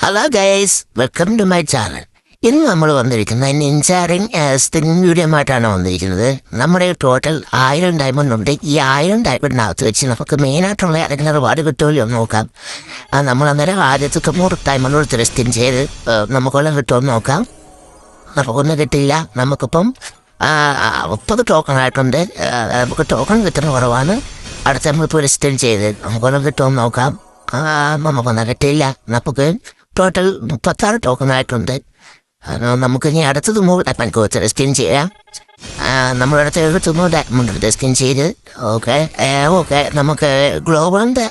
Hello guys welcome to my channel ഇന്ന് നമ്മൾ വന്നിരിക്കുന്നത് നിൻസാറിങ് സ്റ്റിങ് വീഡിയോമായിട്ടാണ് വന്നിരിക്കുന്നത്. നമ്മുടെ ടോട്ടൽ ആയിരം ഡയമണ്ട് ഉണ്ട്. ഈ ആയിരം ഡയമണ്ടിനകത്ത് വെച്ച് നമുക്ക് മെയിനായിട്ടുള്ള ഏതെങ്കിലും റിവാർഡ് കിട്ടുമല്ലോ നോക്കാം. നമ്മൾ അന്നേരം ആദ്യത്തെ തൊണ്ണൂറ് ഡയമണ്ട് എടുത്ത് സ്റ്റിൻ ചെയ്ത് നമുക്കുള്ള കിട്ടുമെന്ന് നോക്കാം. നമുക്കൊന്നും കിട്ടില്ല നമുക്കിപ്പം മുപ്പത് ടോക്കൺ ആയിട്ടുണ്ട്. നമുക്ക് ടോക്കൺ കിട്ടുന്ന കുറവാണ്. അടുത്ത നമ്മളിപ്പോൾ ഒരു സ്റ്റിൻ ചെയ്ത് നമുക്കൊന്നും കിട്ടുമെന്ന് നോക്കാം. ആ, വന്നിട്ടില്ല. നമുക്ക് ടോട്ടൽ മുപ്പത്താറ് ടോക്കൺ ആയിട്ടുണ്ട് നമുക്ക് ഇനി അടുത്ത തുമ്പോൾ ഡയമണ്ട് വെച്ച് സ്കിൻ ചെയ്യാം നമ്മളടുത്ത് തുമ്പോൾ ഡയമണ്ട് എടുത്ത് സ്കിൻ ചെയ്ത് ഓക്കെ ഓക്കെ നമുക്ക് ഗ്ലോബലിന്റെ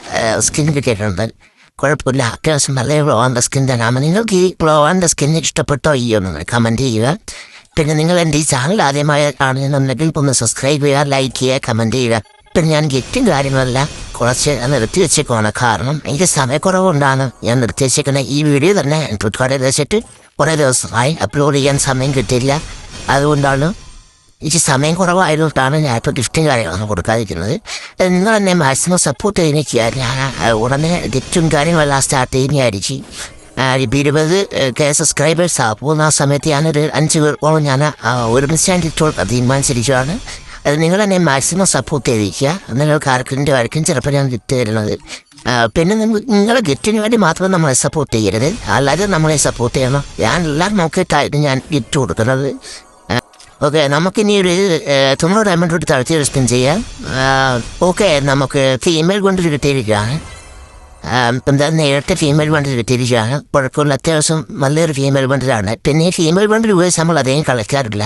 സ്കിൻ കിട്ടിയിട്ടുണ്ട്. കുഴപ്പമില്ല. അത്യാവശ്യം നല്ല ഗ്ലോവാന്റെ സ്കിൻ തന്നെയാണ്. നിങ്ങൾക്ക് ഈ ഗ്ലോവാന്റെ സ്കിൻ ഇഷ്ടപ്പെട്ടോ ഇല്ലയോ ഒന്ന് കമന്റ് ചെയ്യുക. പിന്നെ നിങ്ങൾ എന്റെ ഈ ചാനൽ ആദ്യമായി കാണുന്നുണ്ടെങ്കിൽ ഒന്ന് സബ്സ്ക്രൈബ് ചെയ്യുക ലൈക്ക് ചെയ്യുക കമന്റ് ചെയ്യുക. പിന്നെ ഞാൻ ഗെറ്റും കാര്യങ്ങളെല്ലാം കുറച്ച് നിർത്തി വെച്ചേക്കുവാണ് കാരണം എനിക്ക് സമയക്കുറവുകൊണ്ടാണ് ഞാൻ നിർത്തി വെച്ചേക്കുന്ന ഈ വീഡിയോ തന്നെ ഫ്ലിപ്കാർട്ടിൽ വെച്ചിട്ട് കുറേ ദിവസമായി അപ്ലോഡ് ചെയ്യാൻ സമയം കിട്ടിയില്ല. അതുകൊണ്ടാണ് എനിക്ക് സമയം കുറവായതുകൊണ്ടാണ് ഞാനിപ്പോൾ ഗിഫ്റ്റും കാര്യങ്ങളൊന്നും കൊടുക്കാതിരിക്കുന്നത്. നിങ്ങൾ എന്നെ മാക്സിമം സപ്പോർട്ട് ചെയ്യുന്ന ഞാൻ ഉടനെ ഗിഫ്റ്റും കാര്യങ്ങളെല്ലാം സ്റ്റാർട്ട് ചെയ്യുന്നതായിരിക്കും. ഇരുപത് കെ സബ്സ്ക്രൈബേഴ്സ് ആകുമ്പോൾ ആ സമയത്ത് ഞാനൊരു അഞ്ച് പേർക്കോളം ഞാൻ ഒരുമിച്ച് ഞാൻ ഗിഫ്റ്റ് കൊടുക്കാൻ തീരുമാനിച്ചിരിക്കുകയാണ് അത് നിങ്ങൾ എന്നെ മാക്സിമം സപ്പോർട്ട് ചെയ്തിരിക്കുക. നിങ്ങൾക്ക് ആർക്കിന്റെ ആർക്കും ചിലപ്പോൾ ഞാൻ ഗിഫ്റ്റ് തരുന്നത്. പിന്നെ നിങ്ങൾ നിങ്ങളെ ഗിഫ്റ്റിന് വേണ്ടി മാത്രം നമ്മളെ സപ്പോർട്ട് ചെയ്യരുത്. അല്ലാതെ നമ്മളെ സപ്പോർട്ട് ചെയ്യണം. ഞാൻ എല്ലാം നോക്കിയിട്ടായിരുന്നു ഞാൻ ഗിഫ്റ്റ് കൊടുക്കുന്നത്. ഓക്കെ നമുക്കിനി ഒരു തൊണ്ണൂറ് ഡയമണ്ട് എടുത്ത് തളർത്തി സ്പിൻ ചെയ്യാം. ഓക്കെ നമുക്ക് ഫീമെയിൽ കൊണ്ട് കിട്ടിയിരിക്കുകയാണ്. എന്താ നേരത്തെ ഫീമെയിൽ ബണ്ടിൽ കിട്ടിയിരിക്കുകയാണ്. കുഴപ്പമില്ല അത്യാവശ്യം നല്ലൊരു ഫീമെയിൽ ബണ്ടിലാണ് പിന്നെ ഫീമെയിൽ ബണ്ടിൽ ഉപയോഗിച്ച് നമ്മൾ അധികം കളിക്കാറില്ല.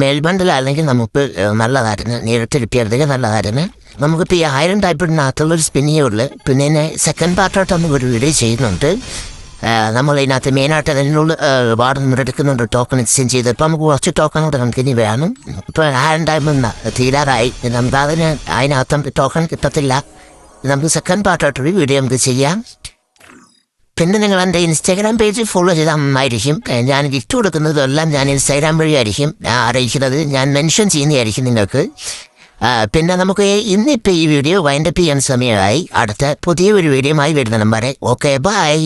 മെയിൽ ബണ്ടിലാണെങ്കിൽ നമുക്ക് നല്ലതായിരുന്നു. നേരിട്ട് കിട്ടിയതൊക്കെ നല്ലതായിരുന്നു. നമുക്കിപ്പോൾ ഈ ആയിരം ടൈപ്പിനകത്തുള്ള ഒരു സ്പിന്നേ ഉള്ളു പിന്നെ ഇതിനെ സെക്കൻഡ് പാർട്ടായിട്ട് നമുക്ക് ഒരു വീഡിയോ ചെയ്യുന്നുണ്ട്. നമ്മൾ ഇതിനകത്ത് മെയിനായിട്ട് അതിനുള്ള ഒരുപാട് എടുക്കുന്നുണ്ട്. ടോക്കൺ എക്സ്ചേഞ്ച് ചെയ്ത്. ഇപ്പോൾ നമുക്ക് കുറച്ച് ടോക്കൺ കൂടെ നമുക്ക് ഇനി വേണം. ഇപ്പോൾ ആയിരം ടൈം തീരാറായി. നമുക്ക് അതിന് അതിനകത്ത് ടോക്കൺ കിട്ടത്തില്ല. നമുക്ക് സെക്കൻഡ് പാർട്ടായിട്ടൊരു വീഡിയോ നമുക്ക് ചെയ്യാം. പിന്നെ നിങ്ങൾ എന്റെ ഇൻസ്റ്റാഗ്രാം പേജ് ഫോളോ ചെയ്താൽ നന്നായിരിക്കും ഞാൻ ഗിഫ്റ്റ് കൊടുക്കുന്നതെല്ലാം ഞാൻ ഇൻസ്റ്റാഗ്രാം വഴിയായിരിക്കും. അറിയിക്കുന്നത് ഞാൻ മെൻഷൻ ചെയ്യുന്നതായിരിക്കും നിങ്ങൾക്ക്. പിന്നെ നമുക്ക് ഇന്നിപ്പോൾ ഈ വീഡിയോ വൈൻഡപ്പ് ചെയ്യാൻ സമയമായി. അടുത്ത പുതിയ വീഡിയോ ആയി വരുന്ന നമ്പറെ. Okay bye